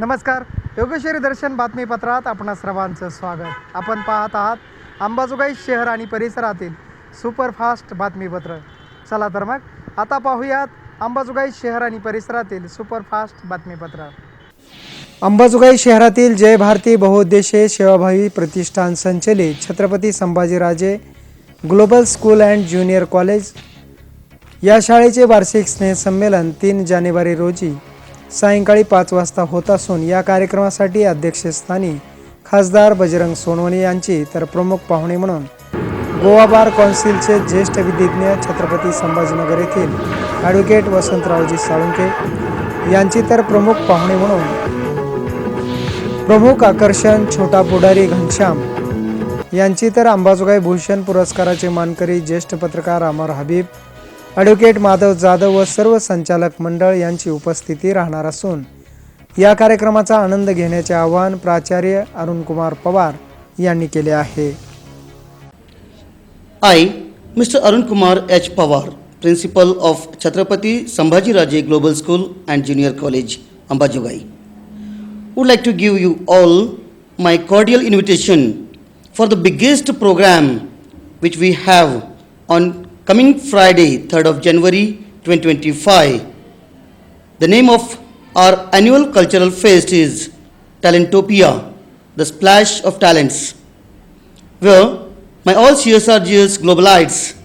नमस्कार. योगेश्वरी दर्शन बातमीपत्रात आपणा सर्वांचं स्वागत. आपण पाहत आहात अंबाजोगाई शहर आणि परिसरातील सुपरफास्ट बातमीपत्र. चला तर मग आता पाहूयात अंबाजोगाई शहर आणि परिसरातील सुपरफास्ट बातमीपत्र. अंबाजोगाई शहरातील जय भारती बहुउद्देशीय सेवाभावी प्रतिष्ठान संचलित Chhatrapati Sambhajiraje global school and junior college. या शाळेचे वार्षिक स्नेहसंमेलन तीन जानेवारी रोजी सायंकाळी पाच वाजता होत असून या कार्यक्रमासाठी अध्यक्षस्थानी खासदार बजरंग सोनवणे यांची तर प्रमुख पाहुणे म्हणून गोवा बार कौन्सिलचे ज्येष्ठ विधिज्ञ छत्रपती संभाजीनगर येथील ॲडव्होकेट वसंतरावजी साळुंके यांची तर प्रमुख पाहुणे म्हणून प्रमुख आकर्षण छोटा पुढारी घनश्याम यांची तर अंबाजोगाई भूषण पुरस्काराचे मानकरी ज्येष्ठ पत्रकार अमर हबीब ॲडव्होकेट माधव जाधव व सर्व संचालक मंडळ यांची उपस्थिती राहणार असून या कार्यक्रमाचा आनंद घेण्याचे आवाहन प्राचार्य अरुणकुमार पवार यांनी केले आहे. I mister Arunkumar H Pawar principal of Chhatrapati Sambhajiraje global school and junior college Ambajogai. Would like to give you all my cordial invitation for the biggest programme which we have on coming Friday, 3rd of January 2025. The name of our annual cultural fest is Talentopia, the splash of talents where my all CSRGS globalites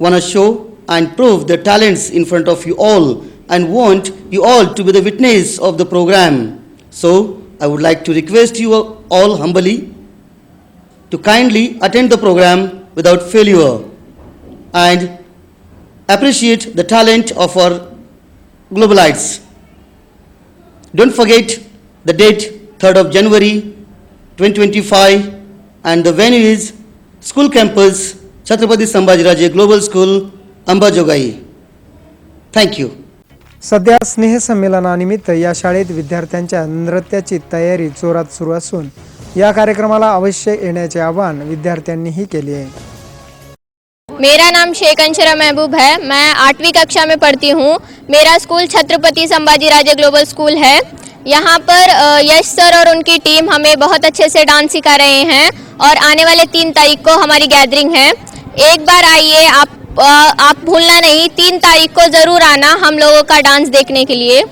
want to show and prove their talents in front of you all and want you all to be the witness of the program. So, I would like to request you all humbly to kindly attend the program without failure and appreciate the talent of our globalites. Don't forget the date 3rd of January 2025 and the venue is school campus Chhatrapati Sambhajiraje Global School Ambajogai. Thank you. सध्या स्नेहसंमेलनानिमित्त या शाळेत विद्यार्थ्यांच्या नृत्याची तयारी जोरात सुरू असून या कार्यक्रमाला अवश्य येण्याचे आवाहन विद्यार्थ्यांनीही केले आहे मेरा नाम शेख अंशरा महबूब है। मैं आठवीं कक्षा में पढ़ती हूँ। मेरा school Chhatrapati Sambhaji Raje global school है। यहाँ पर यश सर और उनकी टीम हमें बहुत अच्छे से डांस सिखा रहे हैं और आने वाले तीन तारीख को हमारी गैदरिंग है। एक बार आइए आप आप भूलना नहीं तीन तारीख को ज़रूर आना हम लोगों का डांस देखने के लिए।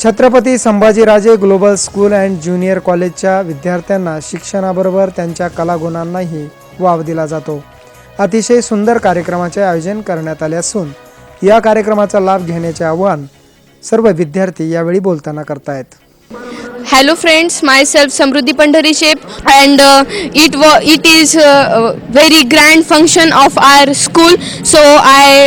Chhatrapati Sambhajiraje global school and junior कॉलेजच्या विद्यार्थ्यांना शिक्षणाबरोबर त्यांच्या कलागुणांनाही वाव दिला जातो. अतिशय सुंदर कार्यक्रमाचे आयोजन करण्यात आले असून या कार्यक्रमाचा लाभ घेण्याचे आवाहन सर्व विद्यार्थी यावेळी बोलताना करतायत. Hello friends myself Samruddhi Pandhari Shep and it व it is very grand function of our school so I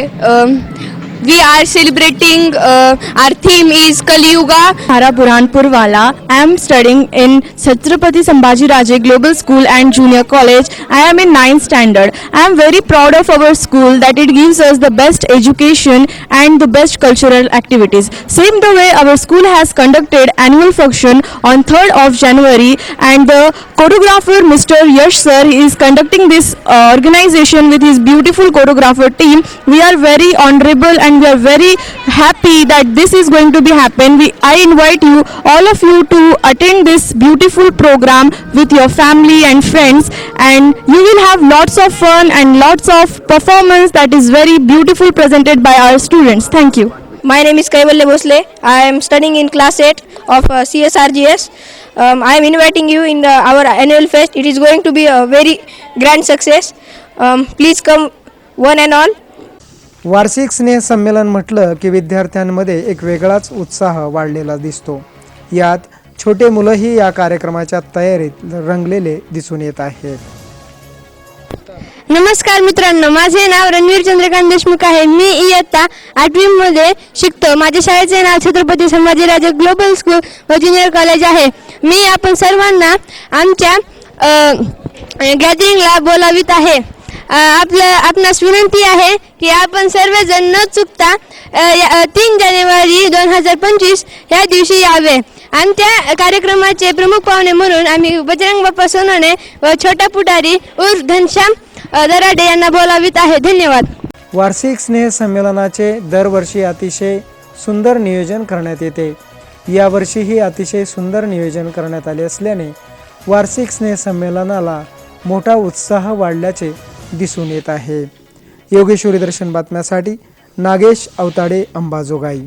We are celebrating uh, our theme is Kali Yuga. Hara Burhanpur Wala. I am studying in Chhatrapati Sambhaji Raje Global School and Junior College. I am in 9th standard. I am very proud of our school that it gives us the best education and the best cultural activities. Same the way our school has conducted annual function on 3rd of January and the choreographer Mr. Yash sir is conducting this uh, organization with his beautiful choreographer team. We are very honorable and we are very happy that this is going to be happen. We, I invite you, all of you to attend this beautiful program with your family and friends and you will have lots of fun and lots of performance that is very beautiful presented by our students. Thank you. My name is Kaivalya Bhosle. I am studying in class 8 of uh, CSRGS. Um, I am inviting you in the, our annual fest. It is going to be a very grand success. Um, please come one and all. वार्षिक स्नेह संमेलन म्हटलं की विद्यार्थ्यांमध्ये एक वेगळाच उत्साह वाढलेला दिसतो. यात छोटे मुलंही या कार्यक्रमाच्या तयारीत रंगलेले दिसून येत आहेत नमस्कार मित्रांनो माझे नाव रणवीर चंद्रकांत देशमुख आहे. मी इयत्ता आठवीमध्ये शिकतो. माझ्या शाळेचे नाव छत्रपती संभाजीराजे ग्लोबल स्कूल व ज्युनियर कॉलेज आहे. मी आपण सर्वांना आमच्या गॅदरिंगला बोलावित आहे. आपलं आपणास विनंती आहे की आपण सर्वजण न चुकता या- तीन जानेवारी दोन हजार पंचवीस या दिवशी यावे. आणि त्या कार्यक्रमाचे प्रमुख पाहुणे म्हणून आम्ही बजरंग बाप्पा सोनवणे व छोटा पुढारी उर्फ घनश्याम दराडे यांना बोलावित आहे. धन्यवाद. वार्षिक स्नेह संमेलनाचे दरवर्षी अतिशय सुंदर नियोजन करण्यात येते. यावर्षीही अतिशय सुंदर नियोजन करण्यात आले असल्याने वार्षिक स्नेहसंमेलनाला मोठा उत्साह वाढल्याचे दिसून येत आहे. योगेश्वरी दर्शन बातम्यासाठी नागेश अवताडे अंबाजोगाई.